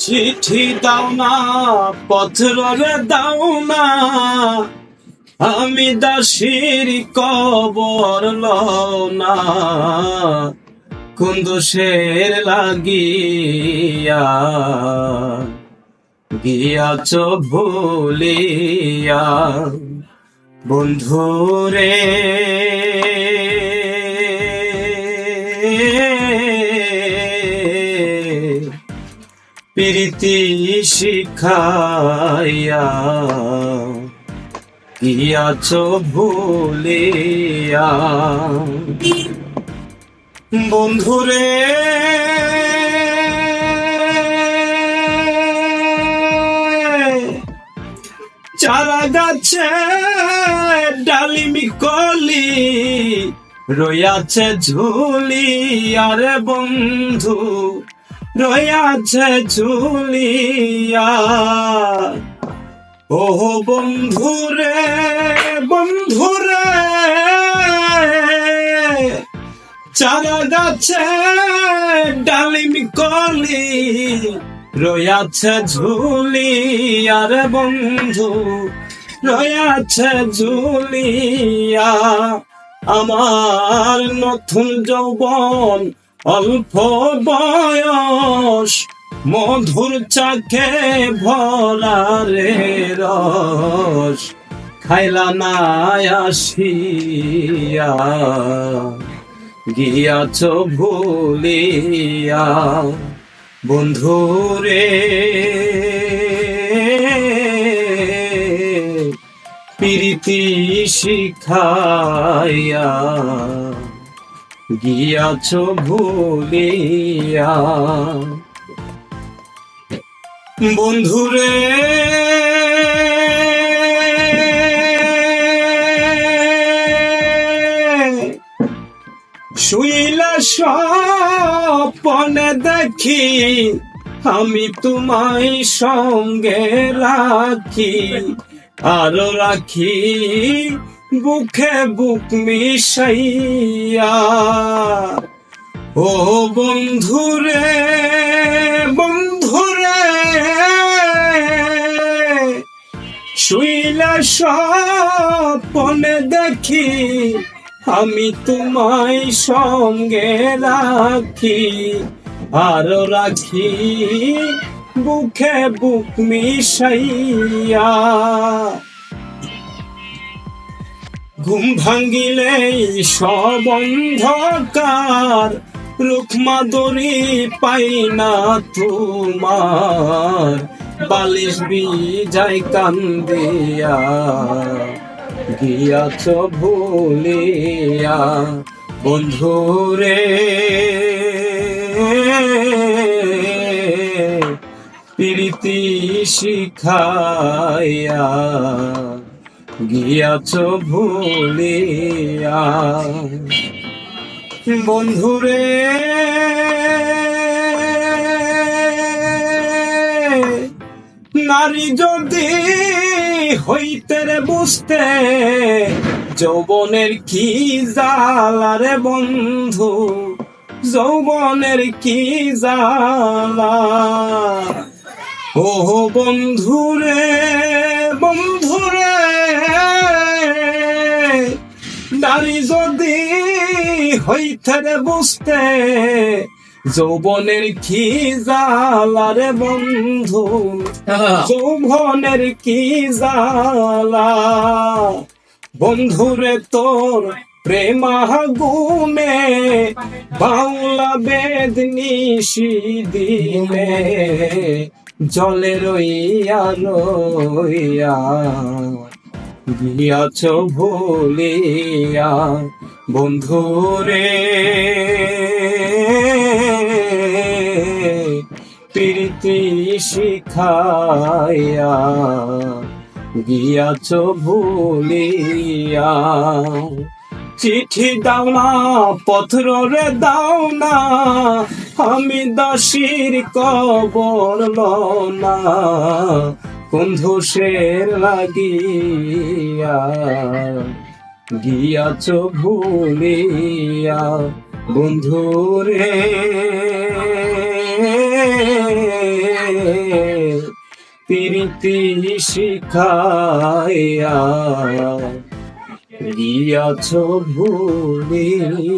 চিঠি দাও না পত্রে দাও না। আমি দাসির কবর না। কুন্দুষের লাগিয়া গিয়াছ ভুলিয়া। বন্ধুরে প্রীতি শিখাইয়া গিয়াছ ভুলিয়া? বন্ধুরে চারা গাছে ডালিমি কলি রয়াছে ঝুলি আরে বন্ধু। রয়াছে ঝুলিয়া ও বন্ধুরে বন্ধুরে চারা গাছে ডালিমি কলি রয়াছে ঝুলি আর বন্ধু রয়াছে ঝুলিয়া আমার নতুন যৌবন অল্প বয়স মধুর চাকে ভরা রে রস খাইলা না গিয়াছ ভুলিয়া বন্ধুরে প্রীতি শিখাইয়া গিয়াছ ভুলিয়া। বন্ধুরে শুইলা স্বপনে দেখি আমি তোমায় সঙ্গে রাখি আরও রাখি বুকে বুক মিশাইয়া, ও বন্ধুরে বন্ধুরে, শুইলা স্বপনে দেখি আমি তোমায় সঙ্গে রাখি, আরও রাখি বুকে বুক মিশাইয়া। ঘুম ভাঙ্গিলে সব অন্ধকার রুকমাদরি পাই না তোমার, বালিশ বিজাই কান্দিয়া গিয়াছ ভুলিয়া বন্ধুরে প্রীতি শিখাইয়া গিয়াছ ভুলিয়া বন্ধুরে, নারী যদি হইতে রে বুঝতে, যৌবনের কি জালারে বন্ধু? যৌবনের কি জালা ও বন্ধুরে বন্ধুরে নারী যদি হইতে বুঝতে, যৌবনের কি জালারে বন্ধু? যৌবনের কি জালা বন্ধুরে তোর প্রেমাগুনে বাংলা বেদ নিশি দিলে জলে রইয়া রইয়া গিয়াছ ভুলিয়া, বন্ধুরে। প্রীতি শিখাইয়া গিয়াছ ভুলিয়া। চিঠি দাও না পত্র রে দাও না, আমি দাসির কবর না। কুন্ধুষের লাগিয়া গিয়াছ ভুলিয়া বন্ধুরে প্রীতি শিখাইয়া গিয়াছ ভুলিয়া